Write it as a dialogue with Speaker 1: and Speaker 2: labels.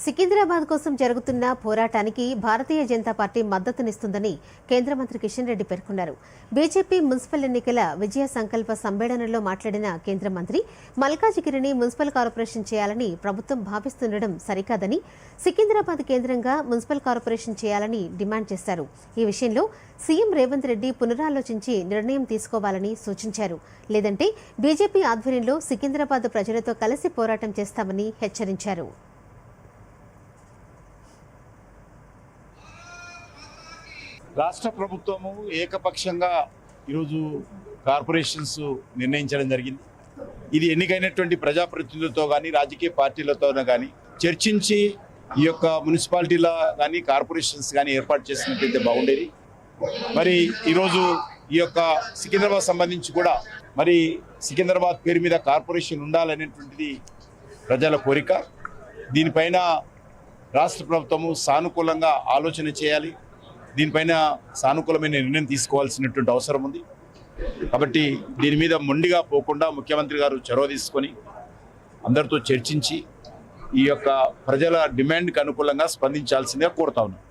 Speaker 1: సికింద్రాబాద్ కోసం జరుగుతున్న పోరాటానికి భారతీయ జనతా పార్టీ మద్దతునిస్తుందని కేంద్ర మంత్రి కిషన్ రెడ్డి పేర్కొన్నారు. బీజేపీ మున్సిపల్ ఎన్నికల విజయ సంకల్ప సమ్మేళనంలో మాట్లాడిన కేంద్ర మంత్రి మల్కాజిగిరిని మున్సిపల్ కార్పొరేషన్ చేయాలని ప్రభుత్వం భావిస్తుండడం సరికాదని సికింద్రాబాద్ కేంద్రంగా మున్సిపల్ కార్పొరేషన్ చేయాలని డిమాండ్ చేశారు. ఈ విషయంలో సీఎం రేవంత్ రెడ్డి పునరాలోచించి నిర్ణయం తీసుకోవాలని సూచించారు. లేదంటే బీజేపీ ఆధ్వర్యంలో సికింద్రాబాద్ ప్రజలతో కలిసి పోరాటం చేస్తామని హెచ్చరించారు.
Speaker 2: రాష్ట్ర ప్రభుత్వము ఏకపక్షంగా ఈరోజు కార్పొరేషన్స్ నిర్ణయించడం జరిగింది. ఇది ఎన్నికైనటువంటి ప్రజాప్రతినిధులతో కానీ రాజకీయ పార్టీలతోనే కానీ చర్చించి ఈ యొక్క మున్సిపాలిటీల కానీ కార్పొరేషన్స్ కానీ ఏర్పాటు చేసినట్టయితే బాగుండేది. మరి ఈరోజు ఈ యొక్క సికింద్రాబాద్ సంబంధించి కూడా మరి సికింద్రాబాద్ పేరు మీద కార్పొరేషన్ ఉండాలనేటువంటిది ప్రజల కోరిక. దీనిపైన రాష్ట్ర ప్రభుత్వము సానుకూలంగా ఆలోచన చేయాలి. దీనిపైన సానుకూలమైన నిర్ణయం తీసుకోవాల్సినటువంటి అవసరం ఉంది. కాబట్టి దీని మీద మొండిగా పోకుండా ముఖ్యమంత్రి గారు చొరవ తీసుకొని అందరితో చర్చించి ఈ యొక్క ప్రజల డిమాండ్కి అనుకూలంగా స్పందించాల్సిందిగా కోరుతా ఉన్నాం.